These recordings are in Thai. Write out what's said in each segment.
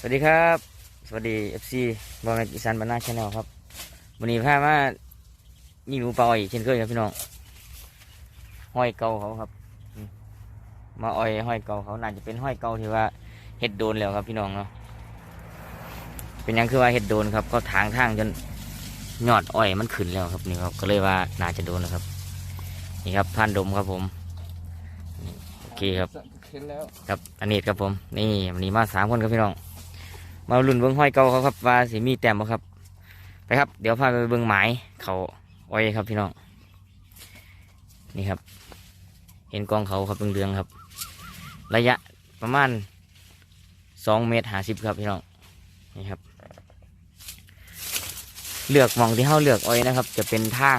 สวัสดีครับ สวัสดีเอฟซีบอลอีสานบรรณาชาแนลครับวันนี้พามายิงหนูปลาอ้อยเช่นเคยครับพี่น้องห้อยเกาเขาครับอืมมาอ้อยห้อยเกาเขาน่าจะเป็นห้อยเกาที่ว่าเห็ดโดนแล้วครับพี่น้องเนาะเป็นหยังคือว่าเห็ดโดนครับก็ทางทางจนยอดอ้อยมันขึ้นแล้วครับนี่ครับก็เลยว่าน่าจะโดนแล้วครับ นี่ครับพันดมครับผมนี่โอเคครับเห็นแล้วครับอันนี้ครับผม นี่วันนี้มาสามคนครับพี่น้อง มาลุ่นเบิ้งห้อยเก่าเขาครับว่าสิมีแต้มบ่ครับ ไปครับ เดี๋ยวพาไปเบิ้งหมายเขาอ้อยครับพี่น้อง นี่ครับ เห็นกองเขาครับเรืองๆครับ ระยะประมาณสองเมตรห้าสิบครับพี่น้อง นี่ครับ เลือกหมองที่เขาเลือกอ้อยนะครับ จะเป็นทาง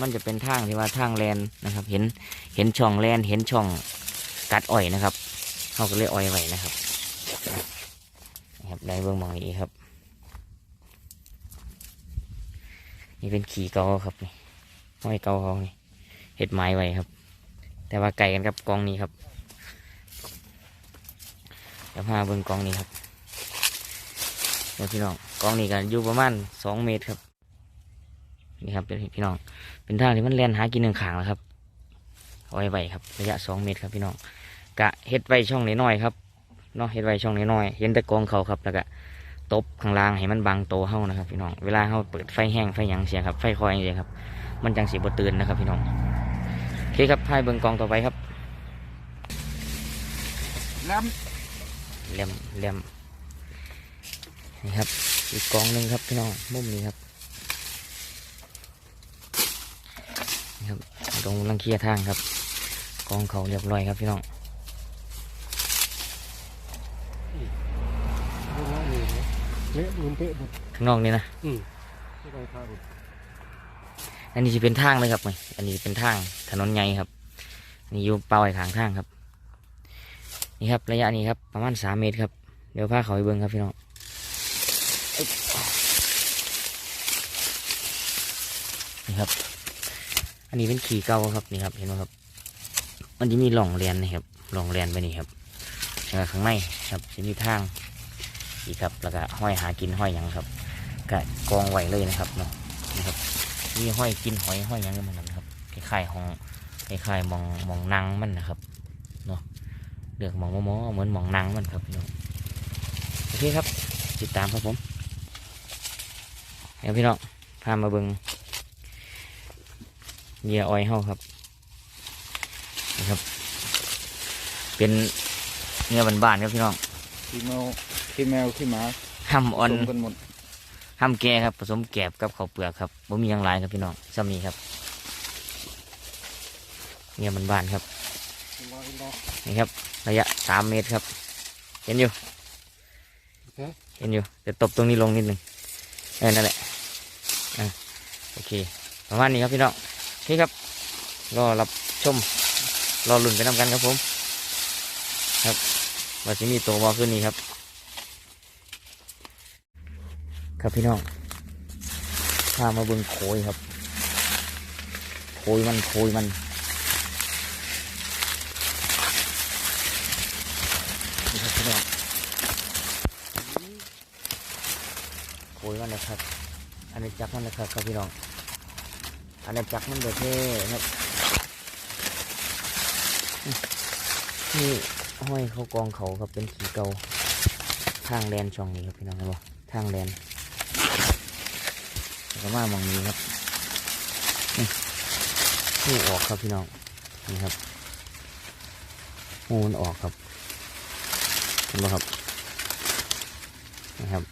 มันจะเป็นทางที่ว่าทางแลนนะครับ เห็น เห็นช่องแลนเห็นช่องกัดอ้อยนะครับเขาก็เลยอ้อยไว้นะครับ ได้เบื้องหมองนี้ครับ นี่เป็นขี่เกาครับนี่ห้อยเกาเขานี่เห็ดไม้ไว้ครับ แต่ว่าไก่กันกับกองนี้ครับเดี๋ยวพาเบื้องกองนี้ครับเดี๋ยวพี่น้องกองนี้กันอยู่ประมาณสองเมตรครับนี่ครับเป็นพี่น้อง เป็นทางที่มันแล่นหากินหนึ่งขางแล้วครับเอาไว้ไว้ครับ ระยะสองเมตรครับพี่น้องกะเฮ็ดไว้ช่องน้อยๆครับ เนาะเฮ็ดไว้ช่องน้อยๆเห็นแต่กองเขาครับแล้วก็ตบข้างล่างให้มันบังโตวเฮานะครับพี่น้องเวลาเฮาเปิดไฟแห้งไฟหยังเสียครับไฟคอยเสียครับ มันจังสีบ่ตื่นนะครับพี่น้องโอเคครับพายเบิ่งกองต่อไปครับน้เหลี่ยมเหลี่ยมนี่ครับ อีกกองหนึ่งครับพี่น้องมุมนี้ครับนี่ครับตรงลังเคียทางครับ กองเขาเรียบร้อยครับพี่น้องำ เละมุนเป๊ะหมดข้างนอกนี่นะไม่ต้องข้าวอันนี้จะเป็นทางเลยครับนี่อันนี้เป็นทางถนนใหญ่ครับ นี่อยู่เป้าไอ้ขางทางครับ นี่ครับระยะนี้ครับประมาณสามเมตรครับ เดี๋ยวพาเขาไปเบิ้งครับพี่น้องอึ๊บนี่ครับ อันนี้เป็นขี่เก่าครับนี่ครับเห็นไหมครับ มันจะมีหล่องเรียนนะครับหล่องเรียนไปนี่ครับแล้วก็ข้างในครับจะมีทาง อีกครับ แล้วก็ห้อยหากินห้อยยังครับก็กองไว้เลยนะครับเนาะนะครับมีห้อยกินหอยห้อยยังมันนะครับคล้ายๆห้องคล้ายๆมองมองนังมันนะครับเนาะเลือกมองมอๆเหมือนมองนังมันครับพี่น้องโอเคครับ ติดตามครับผมเดี๋ยวพี่น้องพามาเบิงเหยื่ออ้อยเฮาครับนะครับ เป็นเนื้อบ้านๆครับพี่น้องขี้แมว ขี้แมวขี้หมาห้ำอ่อนรวมกันหมดห้ำแก่ครับ ผสมแกบกับข้าวเปลือกครับบ่มีอย่างไรครับพี่น้องซ้ำนี้ครับเนี่ยมันบานครับนี่ครับ ระยะสามเมตรครับ เห็นอยู่เห็นอยู่เดี๋ยวตบตรงนี้ลงนิดหนึ่งเออนั่นแหละอะโอเคประมาณนี้ครับพี่น้องโอเคครับรอรับชมรอลุ่นไปนำกันครับผม ครับว่าจะมีตัวบอขึ้นนี้ครับ ครับพี่น้องพามาเบิ่งโขยครับโขยมันโขยมันนี่ครับพี่น้องโขยมันนะครับอันนี้จักมันนะครับครับพี่น้องอันนี้จักมันเดือเท่ครับนี่ห้อยเขากองเขาครับเป็นขีเกาทางแลนช่องนี้ครับพี่น้องเห็นบ่ทางแลน ก็มามองนี้ครับนี่หูออกครับพี่น้อง นี่ครับหูมันออกครับเห็นไหมครับ นะครับ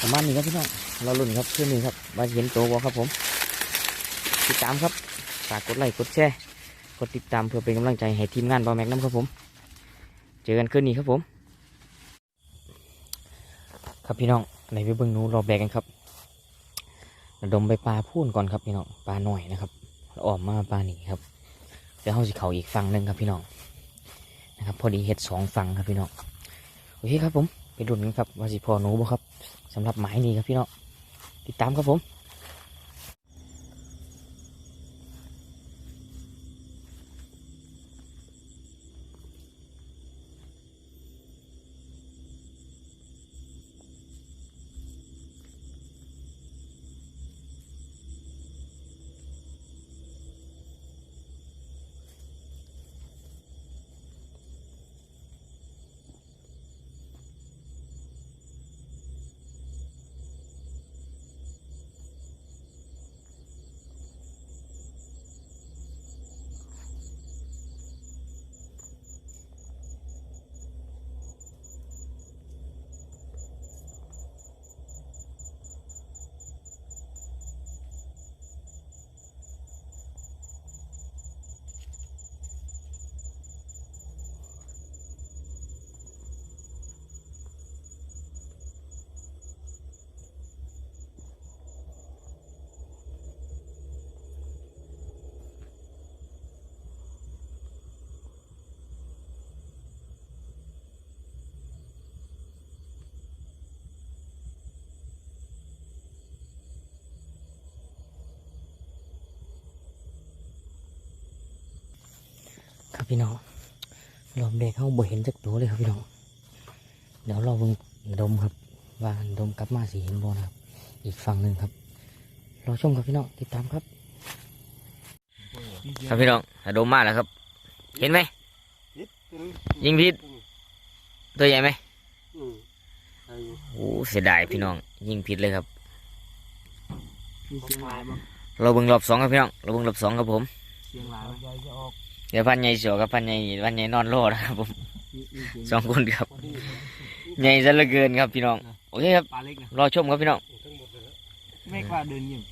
ประมาณนี้ครับพี่น้อง เราลุ่นครับคืนนี้ครับมาเห็นโตวบอครับผม ติดตามครับ ฝากกดไลค์ กดแชร์ กดติดตามเพื่อเป็นกำลังใจให้ทีมงานบอแม็กน้ำครับผม เจอกันคืนนี้ครับผม ครับพี่น้อง ในไปเบิ้งนูรอบแรกกันครับระดมไปปลาพูนก่อนครับพี่น้องปลาหน่อยนะครับเราออกมาปลาหนีครับเดี๋ยวเขาสิเขาอีกฝั่งหนึ่งครับพี่น้องนะครับ พอดีเห็ดสองฝั่งครับพี่น้องโอเคครับผมไปดุนกันครับว่าสิพอหนูบ่ครับสำหรับหมายนี้ครับพี่น้องติดตามครับผม พี่น้องรอบแรกเขาบ่เห็นจักตัวเลยครับพี่น้องเดี๋ยวเราเบิ่งดมครับ ว่าดมกลับมาสีเห็นบ่นะครับ อีกฝั่งหนึ่งครับรอชมครับพี่น้องติดตามครับ ครับพี่น้องดมมาแล้วครับ เห็นไหมยิงพิษตัวใหญ่ไหมอืมใช่อยู่โอ้เสียดายพี่น้อง ยิงผิดเลยครับมีเสียงหลายมั้งเราเบิ่งรอบสองครับพี่น้องเราเบิ่งรอบสองครับผมเสียงหลายใหญ่จะออก เดี๋ยวพันใหญ่เสียวกับพันใหญ่พันใหญ่นอนโลนะครับผมมีมีเสียงสองคนครับพอดีใหญ่ซะเหลือเกินครับพี่น้องโอเคครับปลาเล็กนะรอชมครับพี่น้องทั้งหมดเลยแม่กว่าเดินอย่าง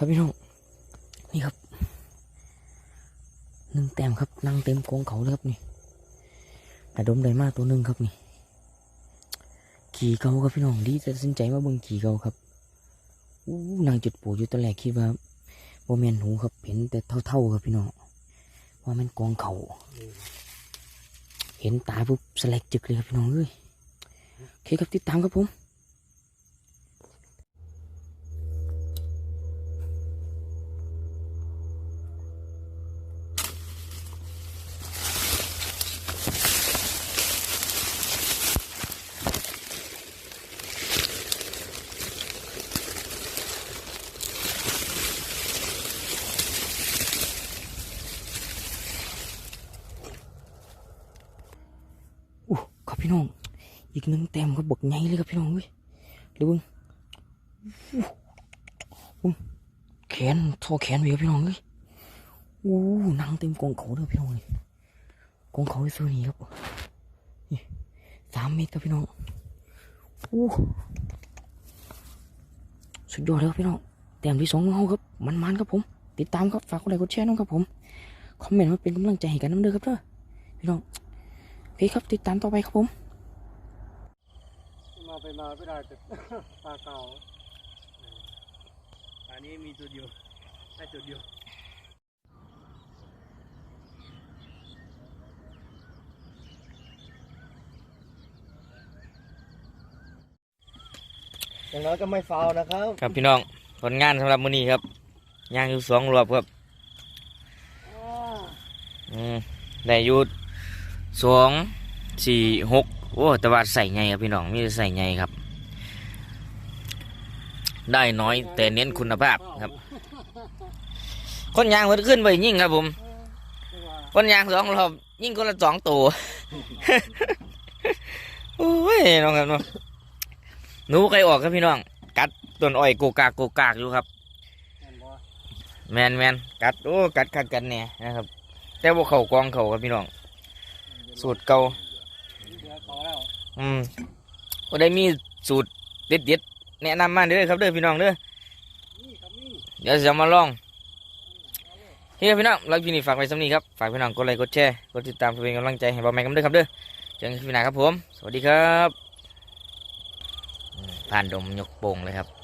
ครับพี่น้องนี่ครับหนึ่งแต้มครับนั่งเต็มกองเขาเลยครับนี่แต่ดมได้มากตัวหนึ่งครับนี่ขี่เกาครับพี่น้องดีจะสนใจมาเบิ่งขี่เกาครับอู้นางจุดปูอยู่ตอนแรกคิดว่าโบแมนหูครับเห็นแต่เท่าๆครับพี่น้องว่ามันกองเขาเห็นตาปุ๊บสแลกจึกเลยครับพี่น้องเอ้ยโอเคครับติดตามครับผม น้อง อีกหนึ่งแต้มครับบกใหญ่เลยครับพี่น้องเอ้ยดูบิ่งอู้อู้แขนทอแขนไว้ครับพี่น้องเอ้ยอู้นั่งเต็มกองเขาเลยพี่น้องเลยกองเขาไอ้ซื้อนี่ครับนี่สามเมตรครับพี่น้องอู้สุดยอดเลยครับพี่น้องแต้มที่สองของเราครับ มันๆครับผม ติดตามครับ ฝากกดไลค์กดแชร์น้องครับผม คอมเมนต์มาเป็นกำลังใจให้กันน้ำเด้อครับเด้อพี่น้อง เคครับติดตามต่อไปครับผม มาไปมาไม่ได้แต่ปลาเก่าอันนี้มีตัวเดียวได้ตัวเดียวอย่างน้อยก็ไม่ฟาวนะครับ ครับพี่น้องผลงานสำหรับมื้อนี้ครับย่างอยู่สองรอบครับอืมได้อยู่ สองสี่หกโอ้แต่ว่าใส่ไงครับพี่น้องมีแต่ใส่ไงครับ ได้น้อยแต่เน้นคุณภาพครับคนยางมันขึ้นไปยิ่งครับผมคนยางสองรอบยิ่งคนละสองตัวโอ้ยน้องครับน้องหนูใครออกครับพี่น้อง กัดต้นอ้อยโกกากโกกากอยู่ครับ แมนแมนกัดโอ้กัดกัดกันเนี่ยนะครับ แต่ว่าเขากองเขาครับพี่น้อง สูตรเก่าอืมก็ได้มีสูตรเด็ดเด็ดๆแนะนำมาเด้อครับเด้อพี่น้องเด้อเดี๋ยวจะมาลองนี่ครับพี่น้องรักพี่นี่ฝากไว้สำนีครับฝากพี่น้องกดไลค์กดแชร์กดติดตามเพื่อเป็นกำลังใจให้บ่าวแม่กันด้วยครับเด้อเจอกันคลิปหน้าครับผม สวัสดีครับ ผ่านดมยกโป่งเลยครับ